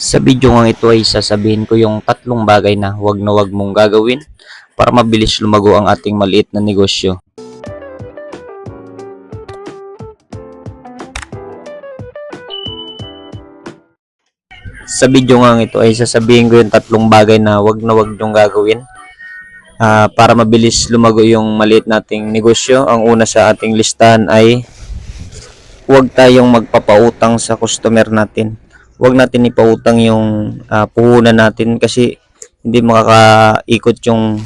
Sa video nga ito ay sasabihin ko yung tatlong bagay na wag na wag mong gagawin para mabilis lumago ang ating maliit na negosyo. Sa video nga ito ay sasabihin ko yung tatlong bagay na wag na wag niyong gagawin ah, para mabilis lumago yung maliit nating negosyo. Ang una sa ating listahan ay huwag tayong magpapautang sa customer natin. Huwag natin ipautang yung ah, puhunan natin kasi hindi makakaikot yung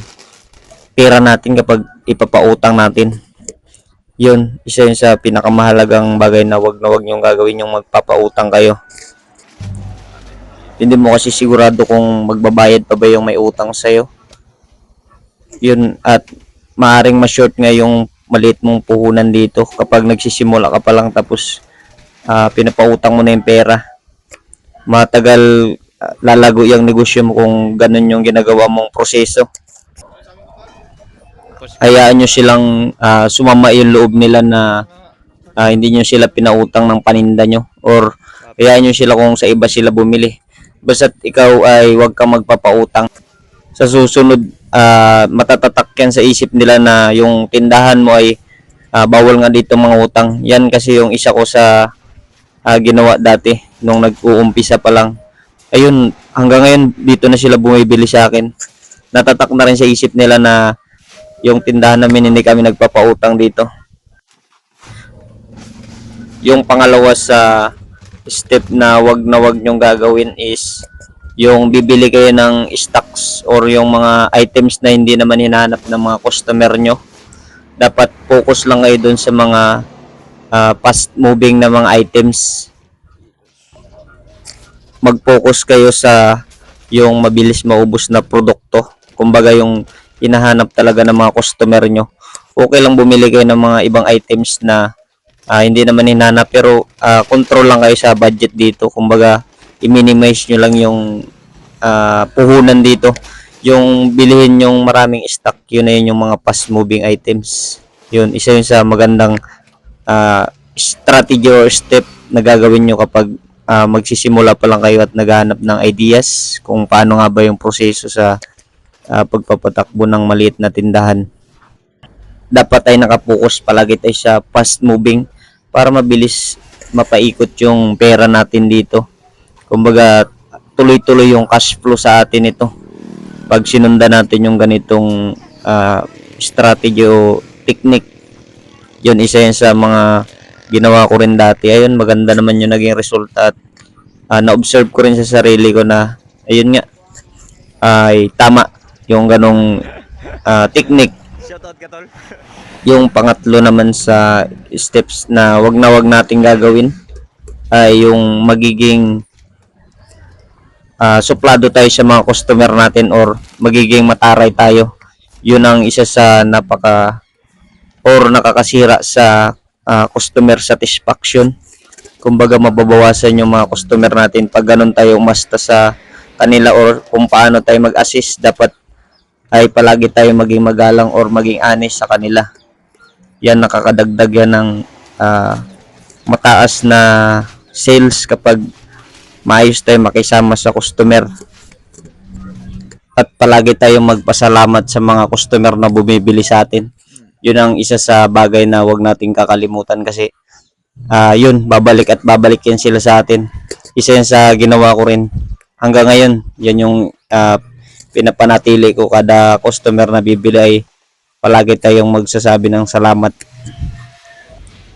pera natin kapag ipapautang natin. Yun, isa yun sa pinakamahalagang bagay na wag na wag niyong gagawin yung magpapautang kayo. Hindi mo kasi sigurado kung magbabayad pa ba yung may utang sa'yo. Yun, at maaring ma-short nga yung maliit mong puhunan dito kapag nagsisimula ka pa lang tapos ah, pinapautang mo na yung pera. Matagal ah, lalago yung negosyo mo kung ganun yung ginagawa mong proseso. Hayaan nyo silang ah, sumama yung loob nila na ah, hindi nyo sila pinautang ng paninda nyo or hayaan nyo sila kung sa iba sila bumili. Basta't ikaw ay huwag kang magpapautang. Sa susunod, ah, matatatak yan sa isip nila na yung tindahan mo ay ah, bawal nga dito mga utang. Yan kasi yung isa ko sa ah, ginawa dati nung nag-uumpisa pa lang. Ayun, hanggang ngayon dito na sila bumibili sa akin. Natatak na rin sa isip nila na yung tindahan namin hindi kami nagpapautang dito. Yung pangalawa sa step na wag na wag nyong gagawin is yung bibili kayo ng stocks or yung mga items na hindi naman hinahanap ng mga customer nyo. Dapat focus lang kayo dun sa mga ah, fast moving na mga items. Mag-focus kayo sa yung mabilis maubos na produkto. Kumbaga yung hinahanap talaga ng mga customer nyo. Okay lang bumili kayo ng mga ibang items na ah, hindi naman hinahanap pero ah, control lang kayo sa budget dito. Kumbaga i-minimize nyo lang yung ah, puhunan dito. Yung bilihin yung maraming stock, yun na yun yung mga fast moving items. Yun, isa yun sa magandang ah, strategy or step na gagawin nyo kapag ah, magsisimula pa lang kayo at naghahanap ng ideas kung paano nga ba yung proseso sa ah, pagpapatakbo ng maliit na tindahan. Dapat ay nakapokus palagi tayo sa fast moving para mabilis mapaikot yung pera natin dito. Kumbaga, tuloy-tuloy yung cash flow sa atin ito. Pag sinundan natin yung ganitong ah, strategy o technique, yun isa yan sa mga ginawa ko rin dati. Ayun, maganda naman yung naging resulta at ah, na-observe ko rin sa sarili ko na ayun nga, ay tama yung ganong ah, technique. Shoutout ka tol. Yung pangatlo naman sa steps na wag na wag nating gagawin ay yung magiging ah, suplado tayo sa mga customer natin or magiging mataray tayo. Yun ang isa sa napaka or nakakasira sa ah, customer satisfaction. Kumbaga mababawasan yung mga customer natin pag ganun tayo umasta sa kanila or kung paano tayo mag-assist dapat ay palagi tayo maging magalang or maging honest sa kanila. Yan nakakadagdag yan ng ah, mataas na sales kapag maayos tayo makisama sa customer. At palagi tayong magpasalamat sa mga customer na bumibili sa atin. Yun ang isa sa bagay na wag nating kakalimutan kasi ah yun, babalik at babalik yan sila sa atin. Isa yan sa ginawa ko rin. Hanggang ngayon, yan yung ah, pinapanatili ko kada customer na bibili ay palagi tayong magsasabi ng salamat.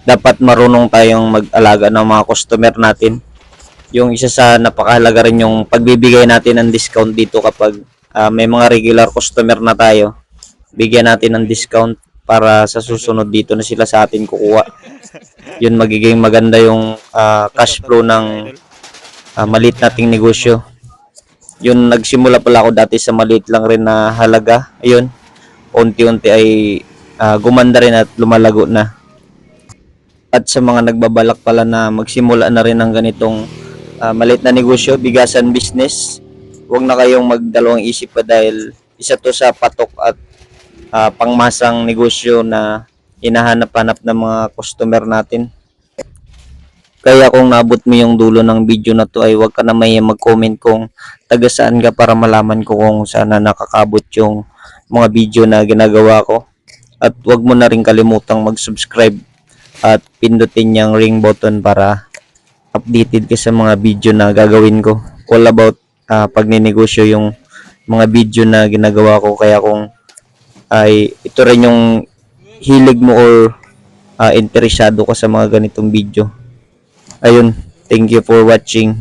Dapat marunong tayong mag-alaga ng mga customer natin. Yung isa sa napakahalaga rin yung pagbibigay natin ng discount dito kapag ah, may mga regular customer na tayo. Bigyan natin ng discount para sa susunod dito na sila sa atin kukuha. Yun magiging maganda yung ah, cash flow ng ah, maliit nating negosyo. Yun nagsimula pala ako dati sa maliit lang rin na halaga. Ayun unti-unti ay ah, gumanda rin at lumalago na. At sa mga nagbabalak pala na magsimula na rin ng ganitong ah, maliit na negosyo bigasan business huwag na kayong magdalawang isip pa dahil isa to sa patok at ah, pangmasang negosyo na hinahanap-hanap ng mga customer natin Kaya kung naabot mo yung dulo ng video na to ay huwag ka na may mag-comment kung taga saan ka para malaman ko kung saan na nakakabot yung mga video na ginagawa ko. At huwag mo na rin kalimutang mag-subscribe at pindutin yung ring button para updated ka sa mga video na gagawin ko. All about ah, pagninegosyo yung mga video na ginagawa ko. Kaya kung ay ito rin yung hilig mo or ah, interesado ka sa mga ganitong video. Ayun, thank you for watching.